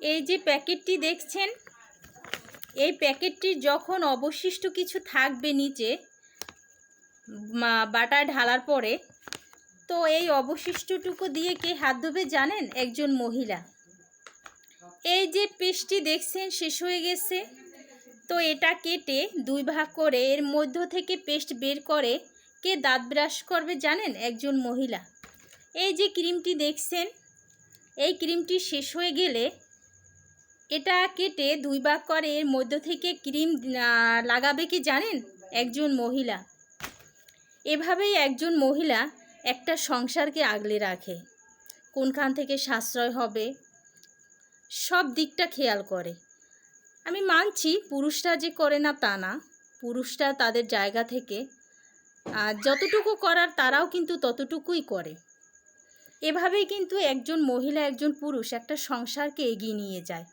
এই যে প্যাকেটটি দেখছেন, এই প্যাকেটটির যখন অবশিষ্ট কিছু থাকবে নিচে বাটার ঢালার পরে, তো এই অবশিষ্টটুকু দিয়ে কে হাত ধোবে জানেন? একজন মহিলা। এই যে পেস্টটি দেখছেন, শেষ হয়ে গেছে। তো এটা কেটে দুই ভাগ করে, এর মধ্য থেকে পেস্ট বের করে কে দাঁত ব্রাশ করবে জানেন? একজন মহিলা। এই যে ক্রিমটি দেখছেন, এই ক্রিমটি শেষ হয়ে গেলে এটা কেটে দুই ভাগ করে এর মধ্য থেকে ক্রিম লাগাবে কি জানেন? একজন মহিলা। এভাবেই একজন মহিলা একটা সংসারকে আগলে রাখে। কোনখান থেকে সাশ্রয় হবে? সব দিকটা খেয়াল করে। আমি মানছি পুরুষরা যে করে না তা না। পুরুষরা তাদের জায়গা থেকে যতটুকু করার তারাও কিন্তু ততটুকুই করে। এভাবেই কিন্তু একজন মহিলা, একজন পুরুষ একটা সংসারকে এগিয়ে নিয়ে যায়।